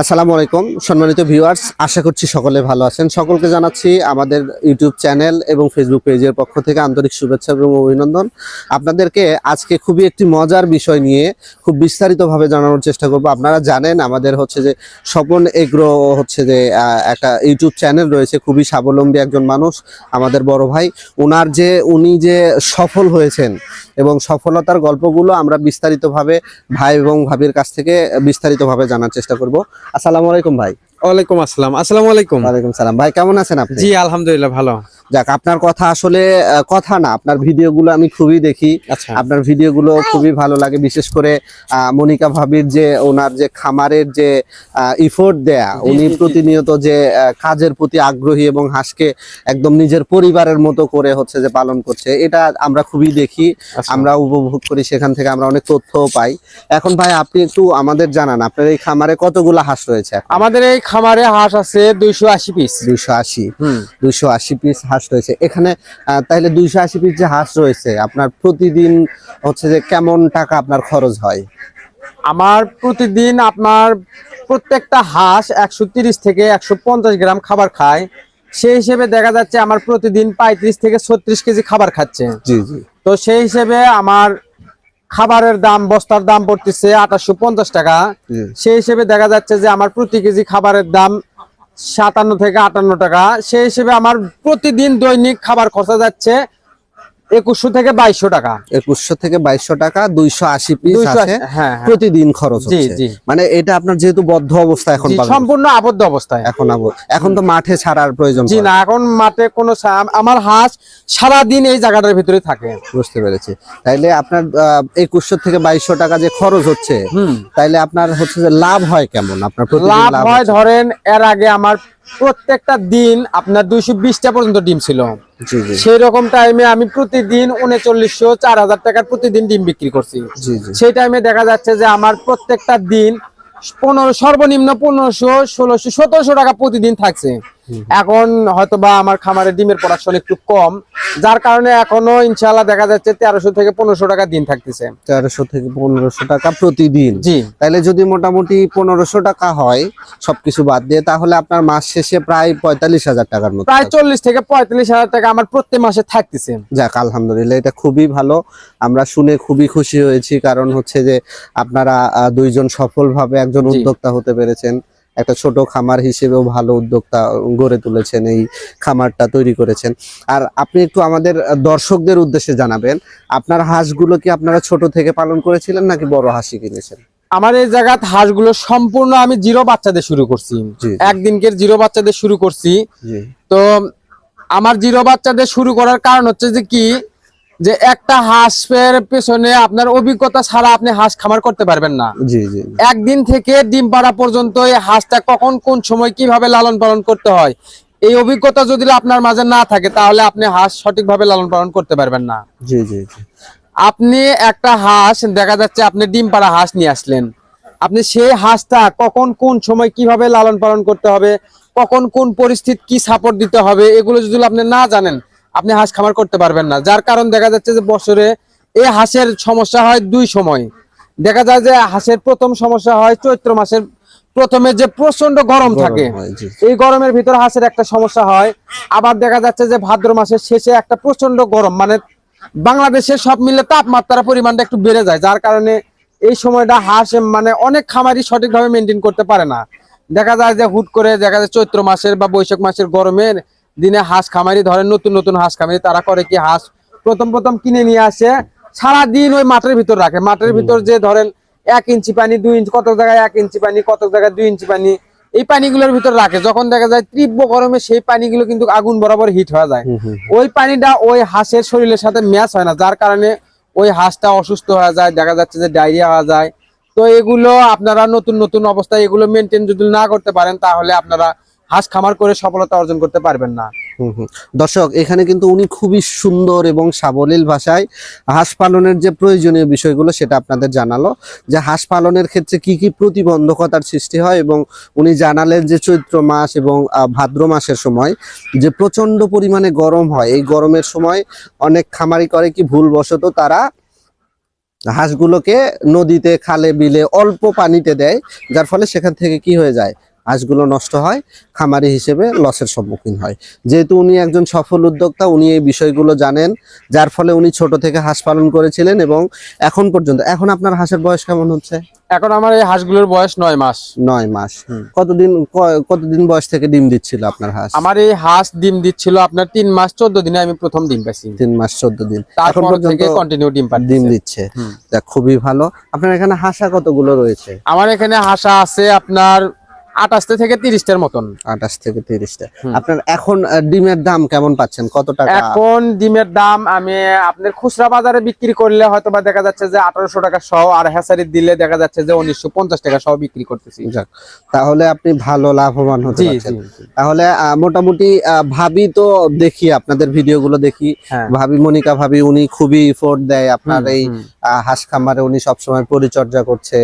আসসালামু আলাইকুম, সম্মানিত ভিউয়ার্স, আশা করছি সকলে ভালো আছেন। সকলকে জানাচ্ছি আমাদের ইউটিউব চ্যানেল এবং ফেসবুক পেজের পক্ষ থেকে আন্তরিক শুভেচ্ছা এবং অভিনন্দন। আপনাদেরকে আজকে খুবই একটি মজার বিষয় নিয়ে খুব বিস্তারিতভাবে জানানোর চেষ্টা করব। আপনারা জানেন, আমাদের হচ্ছে যে স্বপন এগ্রো হচ্ছে যে একটা ইউটিউব চ্যানেল রয়েছে, খুবই স্বাবলম্বী একজন মানুষ, আমাদের বড় ভাই। ওনার যে, উনি যে সফল হয়েছেন এবং সফলতার গল্পগুলো আমরা বিস্তারিতভাবে ভাই এবং ভাবির কাছ থেকে বিস্তারিতভাবে জানার চেষ্টা করব। আসসালামু আলাইকুম ভাই। ওয়ালাইকুম আসসালাম। আসসালামু আলাইকুম। ওয়ালাইকুম সালাম। ভাই কেমন আছেন আপনি? জি আলহামদুলিল্লাহ ভালো। যাক আপনার কথা আসলে কথা না আপনার ভিডিওগুলো আমি খুবই দেখি। আচ্ছা। আপনার ভিডিওগুলো খুবই ভালো লাগে বিশেষ করে মনিকা ভাবির যে ওনার যে খামারের যে ইফোর্ট দেয়া উনি। প্রতিনিয়ত যে কাজের প্রতি আগ্রহী এবং হাঁসকে একদম নিজের পরিবারের মতো করে হচ্ছে যে পালন করছে এটা আমরা খুবই দেখি। আচ্ছা। আমরা উপভোগ করি সেখান থেকে আমরা অনেক তথ্যও পাই। এখন ভাই আপনি একটু আমাদের জানান আপনার এই খামারে কতগুলো হাঁস রয়েছে আমাদের এই খামারে হাঁস আছে দুইশো আশি পিস। দুইশো আশি। দুইশো আশি পিস হাঁস রয়েছে। এখানে তাহলে দুইশো আশি পিস যে হাঁস রয়েছে আপনার প্রতিদিন হচ্ছে যে কেমন টাকা আপনার খরচ হয়? আমার প্রতিদিন আপনার প্রত্যেকটা হাঁস একশো থেকে একশো পঞ্চাশ গ্রাম খাবার খায়। সেই হিসেবে দেখা যাচ্ছে আমার প্রতিদিন পঁয়ত্রিশ থেকে ছত্রিশ কেজি খাবার খাচ্ছে। জি জি। তো সেই হিসেবে আমার খাবারের দাম বস্তার দাম পড়তেছে আঠাশশো পঞ্চাশ টাকা। সেই হিসেবে দেখা যাচ্ছে যে আমার প্রতি কেজি খাবারের দাম সাতান্ন থেকে আটান্ন টাকা। সেই হিসেবে আমার প্রতিদিন দৈনিক খাবার খরচা যাচ্ছে একুশশো থেকে বাইশশো টাকা। একুশশো থেকে বাইশশো টাকা দুইশো আশি পিস আছে। হ্যাঁ হ্যাঁ। প্রতিদিন খরচ হচ্ছে। মানে এটা আপনার যেহেতু বদ্ধ অবস্থা এখন সম্পূর্ণ আবদ্ধ অবস্থায়। এখন এখন তো মাঠে ছাড়ার প্রয়োজন জি না এখন মাঠে কোনো আমার হাঁস সারা দিন এই জায়গাটার ভিতরে থাকে। বুঝতে পেরেছি। তাইলে আপনার একুশশো থেকে বাইশশো টাকা যে খরচ হচ্ছে তাইলে আপনার হচ্ছে যে লাভ হয় কেমন? আপনার লাভ হয় ধরেন এর আগে আমার প্রত্যেকটা দিন আপনার দুইশো বিশটা পর্যন্ত ডিম ছিল। সেই রকম টাইমে আমি প্রতিদিন উনচল্লিশশো চার হাজার টাকার প্রতিদিন ডিম বিক্রি করছি। সেই টাইমে দেখা যাচ্ছে যে আমার প্রত্যেকটা দিন পনেরো সর্বনিম্ন পনেরোশো ষোলোশো সতেরোশো টাকা প্রতিদিন থাকছে। এখন হয়তো বা আমার খামারের ডিমের প্রোডাকশন একটু কম যার কারণে এখনও ইনশাল্লাহ দেখা যাচ্ছে তেরোশো থেকে পনেরোশো টাকা দিন থাকতেছে। তেরোশো থেকে পনেরোশো টাকা প্রতিদিন। জি। তাহলে যদি মোটামুটি পনেরোশো টাকা হয় সবকিছু বাদ দিয়ে তাহলে আপনার মাস শেষে প্রায় পঁয়তাল্লিশ হাজার টাকার মতো প্রায় চল্লিশ থেকে পঁয়তাল্লিশ হাজার টাকা আমার প্রত্যেক মাসে থাকতেছে। যাক আলহামদুলিল্লাহ এটা খুবই ভালো। আমরা শুনে খুবই খুশি হয়েছি কারণ হচ্ছে যে আপনারা দুইজন সফলভাবে একজন উদ্যোক্তা হতে পেরেছেন। একটা ছোট খামার হিসেবেও ভালো উদ্যোক্তা গড়ে তুলেছেন এই খামারটা তৈরি করেছেন। আর আপনি একটু আমাদের দর্শকদের উদ্দেশ্যে জানাবেন আপনার হাঁসগুলো কি আপনারা ছোট থেকে পালন করেছিলেন নাকি বড় হাসি কিনেছেন? আমার এই জায়গাত হাঁসগুলো সম্পূর্ণ আমি জিরো বাচ্চাদের শুরু করছি। একদিনকের জিরো বাচ্চাদের শুরু করছি। তো আমার জিরো বাচ্চাদের শুরু করার কারণ হচ্ছে যে কি যে একটা হাঁসের পেছনে আপনার অভিজ্ঞতা ছাড়া আপনি হাঁস খামার করতে পারবেন না। জি জি একদিন থেকে ডিম পাড়া পর্যন্ত এই হাঁসটা কখন কোন সময় কীভাবে লালন পালন করতে হয় এই অভিজ্ঞতা যদি আপনার মাঝে না থাকে তাহলে আপনি হাঁস সঠিকভাবে লালন পালন করতে পারবেন না। জি জি আপনি একটা হাঁস দেখা যাচ্ছে আপনি ডিম পাড়া হাঁস নিয়ে আসলেন। আপনি সেই হাঁসটা কখন কোন সময় কীভাবে লালন পালন করতে হবে কখন কোন পরিস্থিতি কি সাপোর্ট দিতে হবে এগুলো যদি আপনি না জানেন আপনি হাঁস খামার করতে পারবেন না। যার কারণ দেখা যাচ্ছে যে বছরে এই হাঁসের সমস্যা হয় দুই সময়। দেখা যায় যে হাঁসের প্রথম সমস্যা হয় চৈত্র মাসের প্রথমে যে প্রচণ্ড গরম থাকে। এই গরমের ভিতর হাঁসের একটা সমস্যা হয়। আবার দেখা যাচ্ছে যে ভাদ্র মাসের শেষে একটা প্রচণ্ড গরম। মানে বাংলাদেশের সব মিলে তাপমাত্রার পরিমাণটা একটু বেড়ে যায়। যার কারণে এই সময়টা হাঁস মানে অনেক খামারই সঠিকভাবে মেনটেন করতে পারে না। দেখা যায় যে হুট করে দেখা যায় চৈত্র মাসের বা বৈশাখ মাসের গরমের দিনে হাঁস খামারি ধরেন নতুন নতুন হাঁস খামারি তারা করে কি হাঁস প্রথম প্রথম কিনে নিয়ে আসে। সারা দিন ওই মাঠের ভিতর রাখে। মাঠের ভিতর যে ধরেন এক ইঞ্চি পানি দুই ইঞ্চি কত জায়গায় এক ইঞ্চি পানি কত জায়গায় দুই ইঞ্চি পানি এই পানিগুলোর ভিতর রাখে। যখন দেখা যায় তীব্র গরমে সেই পানিগুলো কিন্তু আগুন বরাবর হিট হয়ে যায়। ওই পানিটা ওই হাঁসের শরীরের সাথে ম্যাচ হয় না। যার কারণে ওই হাঁসটা অসুস্থ হয়ে যায় দেখা যাচ্ছে যে ডায়রিয়া হয়ে যায়। তো এগুলো আপনারা নতুন নতুন অবস্থায় এগুলো মেনটেন যদি না করতে পারেন তাহলে আপনারা হাঁস খামার করে সফলতা অর্জন করতে পারবেন না। দর্শক, এখানে কিন্তু উনি খুবই সুন্দর এবং সাবলীল ভাষায় হাঁস পালনের যে প্রয়োজনীয় বিষয়গুলো সেটা আপনাদের জানালো, যে হাঁস পালনের ক্ষেত্রে কি কি প্রতিবন্ধকতার সৃষ্টি হয় এবং উনি জানালেন যে চৈত্র মাস এবং ভাদ্র মাসের সময় যে প্রচণ্ড পরিমাণে গরম হয়। এই গরমের সময় অনেক খামারি করে কি ভুলবশত তারা হাঁসগুলোকে নদীতে, খালে, বিলে অল্প পানিতে দেয়, যার ফলে সেখান থেকে কি হয়ে যায়? হাঁসগুলো নষ্ট হয় খামারি হিসেবে লসের সম্মুখীন হয়। যেহেতু উনি একজন সফল উদ্যোক্তা উনি এই বিষয়গুলো জানেন যার ফলে উনি ছোট থেকে হাঁস পালন করেছিলেন এবং এখন পর্যন্ত এখন আপনার হাঁসের বয়স কেমন হচ্ছে? এখন আমার এই হাঁসগুলোর বয়স নয় মাস। নয় মাস। কতদিন কতদিন বয়স থেকে ডিম দিচ্ছিল আপনার হাঁস? আমার এই হাঁস ডিম দিচ্ছিল আপনার তিন মাস চোদ্দ দিনে আমি প্রথম ডিম পাইছি। তিন মাস চোদ্দ দিন। এখন তারপর পর্যন্ত কন্টিনিউ ডিম ডিম দিচ্ছে। খুবই ভালো। আপনার এখানে হাঁসা কতগুলো রয়েছে? আমার এখানে হাঁসা আছে আপনার আঠাশটা থেকে তিরিশটার মতন। আঠাশ থেকে তিরিশটা। আপনার এখন ডিমের দাম কেমন পাচ্ছেন? কত টাকা? এখন ডিমের দাম আমি আপনার খুচরা বাজারে বিক্রি করলে হয়তো বা দেখা যাচ্ছে যে আঠারোশো টাকা সহ আর হ্যাসারি দিলে দেখা যাচ্ছে যে উনিশশো পঞ্চাশ টাকা সহ বিক্রি করতেছি। তাহলে আপনি ভালো লাভবান হতে। তাহলে মোটামুটি ভাবি তো দেখি আপনাদের ভিডিওগুলো দেখি। হ্যাঁ। ভাবি মনিকা ভাবি উনি খুবই এফোর্ট দেয় আপনার এই। হাঁস খামারে। উনি সবসময় পরিচর্যা করছে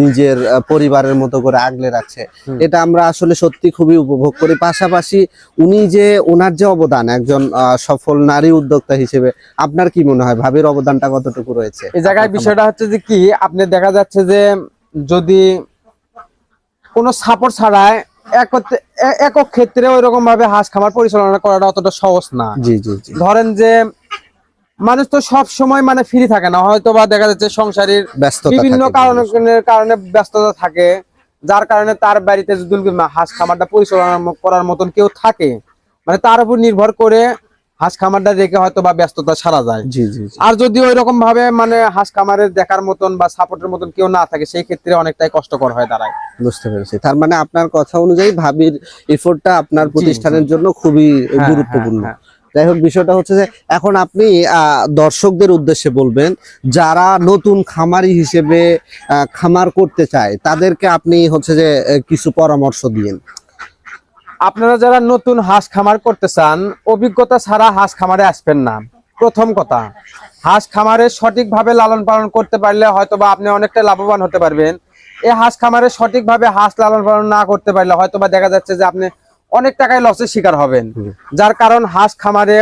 নিজের পরিবারের মতো করে আগলে রাখছে। এটা আমরা আসলে সত্যি খুবই উপভোগ করি। পাশাপাশি উনি যে ওনার যে অবদান একজন সফল নারী উদ্যোক্তা হিসেবে আপনার কি মনে হয়? ভাবির অবদানটা কতটুকু রয়েছে? এই জায়গায় বিষয়টা হচ্ছে যে কি আপনি দেখা যাচ্ছে যে যদি কোনো সাপোর্ট ছাড়াই একত্রে- একক ক্ষেত্রে ওই রকম ভাবে হাঁস খামার পরিচালনা করাটা অতটা সহজ না। জি জি জি। ধরেন যে মানুষ তো সব সময় মানে ফ্রি থাকে না হয়তো বা দেখা যাচ্ছে সংসারের বিভিন্ন কারণের কারণে ব্যস্ততা থাকে। যার কারণে তার বাড়িতে যদি হাঁস খামারটা পরিচালনা করার মতন কেউ থাকে মানে তার উপর নির্ভর করে হাঁস খামারটা রেখে হয়তো বা ব্যস্ততা সারা যায়। জি জি জি। আর যদি ওই রকম ভাবে মানে হাঁস খামারের দেখার মতন বা সাপোর্টের মতন কেউ না থাকে সেই ক্ষেত্রে অনেকটাই কষ্টকর হয়ে দাঁড়ায়। বুঝতে পেরেছি। তার মানে আপনার কথা অনুযায়ী ভাবির এফোর্টটা আপনার প্রতিষ্ঠানের জন্য খুবই হ্যাঁ, গুরুত্বপূর্ণ। হ্যাঁ, যাই হোক, বিষয়টা হচ্ছে যে এখন আপনি দর্শকদের উদ্দেশ্যে বলবেন, যারা নতুন খামারি হিসেবে খামার করতে চায়, তাদেরকে আপনি হচ্ছে যে কিছু পরামর্শ দিন। আপনারা যারা নতুন হাঁস খামার করতে চান, অভিজ্ঞতা ছাড়া হাঁস খামারে আসবেন না। প্রথম কথা, হাঁস খামারে সঠিকভাবে লালন পালন করতে পারলে হয়তো বা আপনি অনেকটা লাভবান হতে পারবেন। এই হাঁস খামারে সঠিকভাবে হাঁস লালন পালন না করতে পারলে হয়তো বা দেখা যাচ্ছে যে আপনি অনেক টাকায় লসের শিকার হবেন। যার কারণ হাঁস খামারে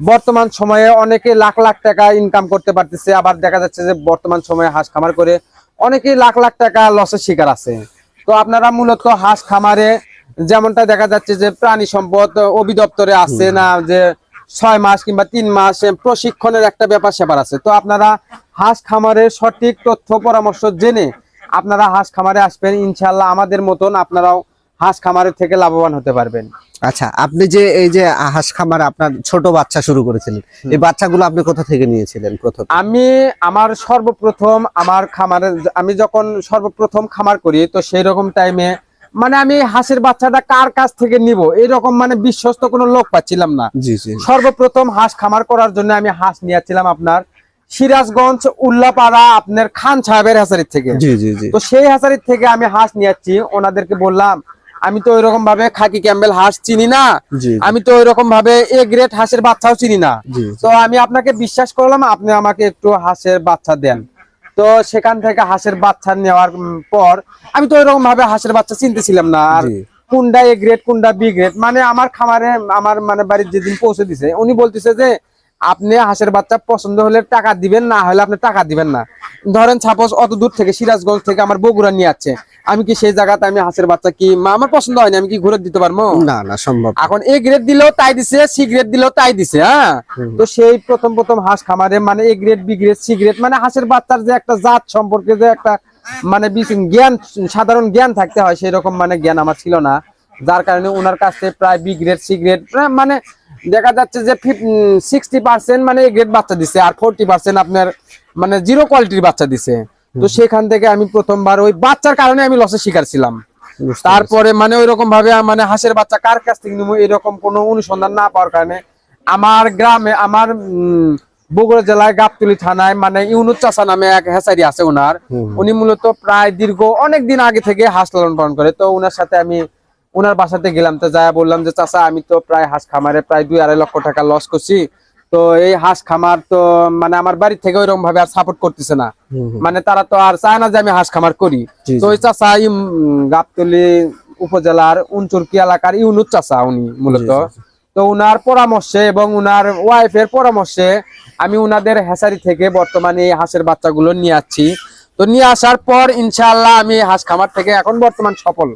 বর্তমান সময়ে অনেকে লাখ লাখ টাকা ইনকাম করতে পারতেছে আবার দেখা যাচ্ছে যে বর্তমান সময়ে হাঁস খামার করে অনেকে লাখ লাখ টাকা লসের শিকার আছে। তো আপনারা মূলত হাঁস খামারে যেমনটা দেখা যাচ্ছে যে প্রাণী সম্পদ অধিদপ্তরে আছে না যে ছয় মাস কিংবা তিন মাস প্রশিক্ষণের একটা ব্যাপার স্যাপার আছে। তো আপনারা হাঁস খামারের সঠিক তথ্য পরামর্শ জেনে আপনারা হাঁস খামারে আসবেন। ইনশাল্লাহ আমাদের মতন আপনারাও হাঁস খামারের থেকে লাভবান হতে পারবেন। আচ্ছা আপনি যে এই যে হাঁস খামার আপনার ছোট বাচ্চা শুরু করেছিলেন এই বাচ্চাগুলো আপনি কোথা থেকে নিয়েছিলেন প্রথম? আমি আমার সর্বপ্রথম আমার খামারে আমি যখন সর্বপ্রথম খামার করি তো সেই রকম টাইমে মানে আমি হাঁসের বাচ্চাটা কার কাছ থেকে নিব? এরকম মানে বিশ্বস্ত কোনো লোক পাচ্ছিলাম না। সর্বপ্রথম হাঁস খামার করার জন্য আমি হাঁস নিয়েছিলাম আপনার সিরাজগঞ্জ উল্লাপাড়া আপনার খান সাহেবের হাসারির থেকে। তো সেই হাসারির থেকে আমি হাঁস নিয়েছি। ওনাদেরকে বললাম আমি তো ওইরকম ভাবে খাকি ক্যাম্বেল হাঁস চিনি না। আমি তো ওইরকম ভাবে এ গ্রেড হাঁসের বাচ্চাও চিনি না। তো আমি আপনাকে বিশ্বাস করলাম আপনি আমাকে একটু হাঁসের বাচ্চা দেন। তো সেখান থেকে হাঁসের বাচ্চা নেওয়ার পর আমি তো ওইরকম ভাবে হাঁসের বাচ্চা চিনতেছিলাম না। আর। কোনটা এ গ্রেড কোনটা বি গ্রেড মানে আমার খামারে আমার মানে বাড়ির যেদিন পৌঁছে দিছে উনি বলতেছে যে আপনি হাঁসের বাচ্চা পছন্দ হলে টাকা দিবেন না হলে আপনি টাকা দিবেন না। ধরেন সাপোজ অত দূর থেকে সিরাজগঞ্জ থেকে আমার বগুড়া নিয়ে যাচ্ছে আমি কি সেই জায়গাতে আমি হাঁসের বাচ্চা কি আমার পছন্দ হয়নি আমি কি ঘুরে দিতে পারব? না না সম্ভব এখন এ গ্রেড দিলেও তাই দিছে সি গ্রেড দিলেও তাই দিছে হ্যাঁ? তো সেই প্রথম প্রথম হাঁস খামারে মানে A grade B grade C grade মানে হাঁসের বাচ্চার যে একটা জাত সম্পর্কে যে একটা মানে জ্ঞান সাধারণ জ্ঞান থাকতে হয় সেই রকম মানে জ্ঞান আমার ছিল না। যার কারণে ওনার কাছে প্রায় বি গ্রেড সি গ্রেড মানে দেখা যাচ্ছে যে সিক্সটি পার্সেন্ট মানে গ্রেড বাচ্চা দিছে আর ফোরটি পার্সেন্ট আপনার মানে জিরো কোয়ালিটির বাচ্চা দিছে। তো সেখান থেকে আমি প্রথমবার ওই বাচ্চার কারণে আমি লসের শিকার ছিলাম। তারপরে মানে ওইরকম ভাবে মানে হাঁসের বাচ্চা কার কাছ থেকে নিবো এরকম কোনো অনুসন্ধান না পাওয়ার কারণে আমার গ্রামে আমার বগুড়া জেলায় গাবতলি থানায় মানে ইউনুস চাষা নামে এক হেসারি আছে ওনার। উনি মূলত প্রায় দীর্ঘ অনেক দিন আগে থেকে হাঁস লালন পালন করে। তো ওনার সাথে আমি ওনার বাসাতে গেলাম। তো যা বললাম যে চাচা আমি তো প্রায় হাঁস খামারে প্রায় দুই আড়াই লক্ষ টাকা লস করছি। তো এই হাঁস খামার তো মানে আমার বাড়ি থেকে ওইরকম ভাবে আর সাপোর্ট করতেছে না। মানে তারা তো আর চায় না যে আমি হাঁস খামার করি। তো ওই চাষা গাবতলি উপজেলার উনচুরকি এলাকার ইউনুস চাষা উনি মূলত। তো উনার পরামর্শে এবং উনার ওয়াইফের পরামর্শে আমি উনাদের হ্যাসারি থেকে বর্তমানে এই হাঁসের বাচ্চাগুলো নিয়ে আসছি। তো নিয়ে আসার পর ইনশাল্লাহ আমি হাঁস খামার থেকে এখন বর্তমান সফল।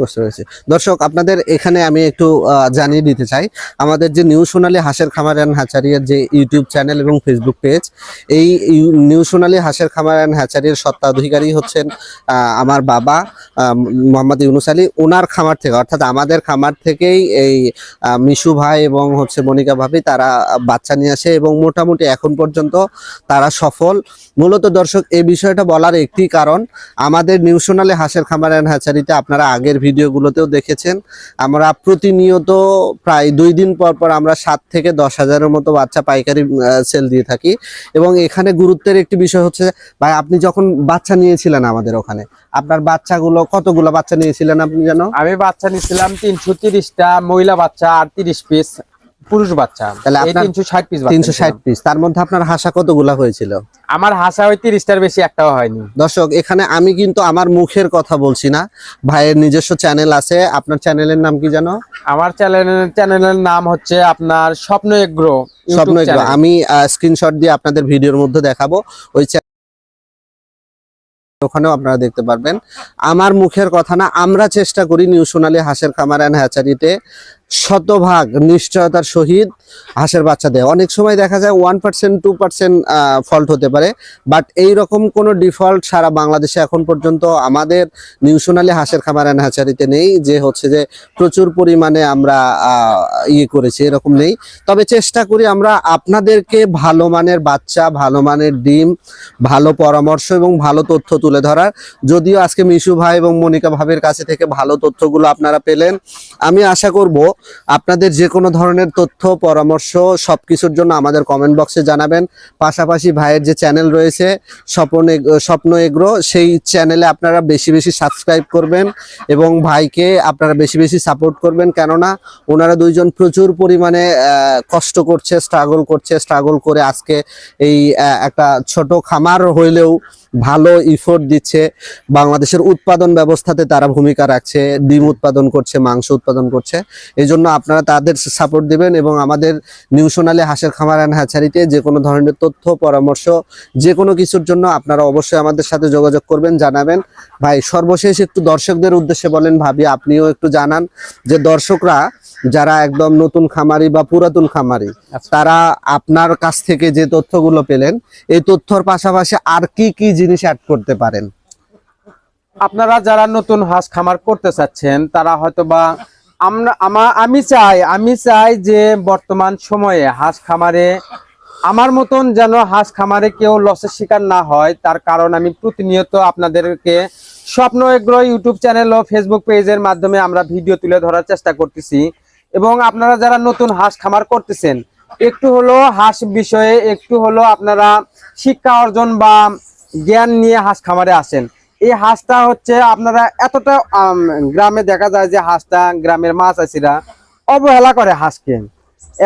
বুঝতে পেরেছি। দর্শক, আপনাদের এখানে আমি একটু জানিয়ে দিতে চাই। আমাদের যে নিউ সোনালী হাঁসের খামার অ্যান্ড হ্যাচারিয়ার যে ইউটিউব চ্যানেল এবং ফেসবুক পেজ, এই নিউ সোনালী হাঁসের খামার অ্যান্ড হ্যাচারির সত্ত্বাধিকারী হচ্ছেন আমার বাবা মোহাম্মদ ইউনুস আলী। ওনার খামার থেকে, অর্থাৎ আমাদের খামার থেকেই এই মিশু ভাই এবং হচ্ছে মনিকা ভাবি, তারা বাচ্চা নিয়ে আসে এবং মোটামুটি এখন পর্যন্ত তারা সফল। মূলত দর্শক, এই বিষয়টা বলার একটি কারণ, আমাদের নিউ সোনালী হাঁসের খামার অ্যান্ড হ্যাচারিতে আপনারা আগের ভিডিওগুলোতেও দেখেছেন, আমরা প্রতিনিয়ত প্রায় দুই দিন পর পর আমরা সাত থেকে দশ হাজারের মতো বাচ্চা পাইকারি সেল দিয়ে থাকি। এবং এখানে গুরুত্বের একটি বিষয় হচ্ছে, ভাই আপনি যখন বাচ্চা নিয়েছিলেন আমাদের ওখানে, আপনার বাচ্চাগুলো কতগুলো বাচ্চা নিয়েছিলেন আপনি জানো আমি বাচ্চা নিয়েছিলাম তিনশো তিরিশটা, মহিলা বাচ্চা আর তিরিশ পিস পুরুষ বাচ্চা। তাহলে তিনশো ষাট পিস তিনশো ষাট পিস তার মধ্যে আপনার হাসা কতগুলা হয়েছিল? আমার হাসা ওই তিরিশটার বেশি একটাও হয়নি। দর্শক এখানে আমি কিন্তু আমার মুখের কথা বলছি না। ভাইয়ের নিজস্ব চ্যানেল আছে। আপনার চ্যানেলের নাম কি জানো? আমার চ্যানেলের চ্যানেলের নাম হচ্ছে আপনার স্বপ্ন এগ্রো স্বপ্ন এগ্রো। আমি স্ক্রিনশট দিয়ে আপনাদের ভিডিওর মধ্যে দেখাবো। ওই ওখানেও আপনারা দেখতে পারবেন। আমার মুখের কথা না আমরা চেষ্টা করি নিউ সোনালী হাঁসের খামার অ্যান্ড হ্যাচারিতে শতভাগ নিশ্চয়তার সহিত হাঁসের বাচ্চা দেয়। অনেক সময় দেখা যায় one percent two percent fault হতে পারে বাট এই রকম কোনো ডিফল্ট সারা বাংলাদেশে এখন পর্যন্ত আমাদের নিউ সোনালী হাঁসের খামার অ্যান্ড হ্যাচারিতে নেই, যে হচ্ছে যে প্রচুর পরিমাণে আমরা ইয়ে করেছি, এরকম নেই। তবে চেষ্টা করি আমরা আপনাদেরকে ভালো মানের বাচ্চা, ভালো মানের ডিম, ভালো পরামর্শ এবং ভালো তথ্য তুলে ধরার। যদিও আজকে মিশু ভাই এবং মনিকা ভাবের কাছে থেকে ভালো তথ্যগুলো আপনারা পেলেন। আমি আশা করব আপনাদের যে কোনো ধরনের তথ্য, পরামর্শ সব কিছুর জন্য আমাদের কমেন্ট বক্সে জানাবেন। পাশাপাশি ভাইয়ের যে চ্যানেল রয়েছে, স্বপ্ন স্বপ্ন এগ্রো, সেই চ্যানেলে আপনারা বেশি বেশি সাবস্ক্রাইব করবেন এবং ভাইকে আপনারা বেশি বেশি সাপোর্ট করবেন। কেননা, ওনারা দুইজন প্রচুর পরিমাণে কষ্ট করছে স্ট্রাগল করছে স্ট্রাগল করে আজকে এই একটা ছোট খামার হইলেও ভালো ইফোর্ট দিচ্ছে। বাংলাদেশের উৎপাদন ব্যবস্থাতে তারা ভূমিকা রাখছে, ডিম উৎপাদন করছে, মাংস উৎপাদন করছে। এই জন্য আপনারা তাদের সাপোর্ট দিবেন এবং আমাদের নিউ হাঁসের খামার অ্যান্ড হ্যাচারিতে যে কোনো ধরনের তথ্য, পরামর্শ, যে কোনো কিছুর জন্য আপনারা অবশ্যই আমাদের সাথে যোগাযোগ করবেন, জানাবেন। ভাই, সর্বশেষ একটু দর্শকদের উদ্দেশ্যে বলেন ভাবি, আপনিও একটু জানান যে দর্শকরা যারা একদম নতুন খামারি বা পুরাতন খামারি আচ্ছা। তারা আপনার কাছ থেকে যে তথ্যগুলো পেলেন এই তথ্যর পাশাপাশি আর কি কি জিনিস অ্যাড করতে পারেন? আপনারা যারা নতুন হাঁস খামার করতে চাচ্ছেন তারা হয়তো বা আমরা আমা আমি চাই আমি চাই যে বর্তমান সময়ে হাঁস খামারে আমার মতন যেন হাঁস খামারে কেউ লসের শিকার না হয়। তার কারণ আমি প্রতিনিয়ত আপনাদেরকে স্বপ্ন এগ্রো ইউটিউব চ্যানেল ও ফেসবুক পেজের মাধ্যমে আমরা ভিডিও তুলে ধরার চেষ্টা করতেছি। এবং আপনারা যারা নতুন হাঁস খামার করতেছেন, একটু হলো হাঁস বিষয়ে, একটু হলো আপনারা শিক্ষা অর্জন বা জ্ঞান নিয়ে হাঁস খামারে আসেন। এই হাঁসটা হচ্ছে আপনারা এতটা গ্রামে দেখা যায় যে হাঁসটা গ্রামের মাছ আছিরা অবহেলা করে হাঁসকে।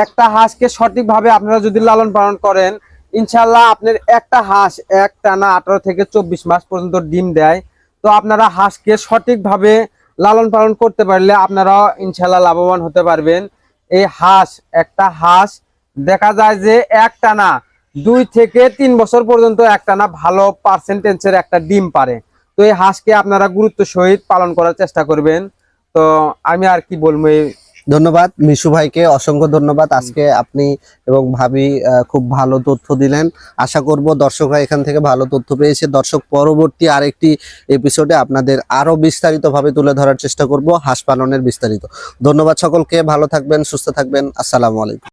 একটা হাঁসকে সঠিকভাবে আপনারা যদি লালন পালন করেন, ইনশাল্লাহ আপনার একটা হাঁস এক টানা আঠারো থেকে চব্বিশ মাস পর্যন্ত ডিম দেয়। তো আপনারা হাঁসকে সঠিকভাবে লালন পালন করতে পারলে আপনারা ইনশাল্লাহ লাভবান হতে পারবেন। এই হাঁস, একটা হাঁস, দেখা যায় যে এক টানা দুই থেকে তিন বছর পর্যন্ত একটানা ভালো পার্সেন্টেজের একটা ডিম পারে। তো এই হাঁসকে আপনারা গুরুত্ব সহিত পালন করার চেষ্টা করবেন। তো আমি আর কি বলব এই ধন্যবাদ মিশু ভাইকে অসংখ্য ধন্যবাদ। আজকে আপনি এবং ভাবি খুব ভালো তথ্য দিলেন। আশা করব দর্শকরা এখান থেকে ভালো তথ্য পেয়েছে। দর্শক পরবর্তী আরেকটি এপিসোডে আপনাদের আরও বিস্তারিতভাবে তুলে ধরার চেষ্টা করব হাঁস পালনের বিস্তারিত। ধন্যবাদ সকলকে ভালো থাকবেন সুস্থ থাকবেন। আসসালামু আলাইকুম।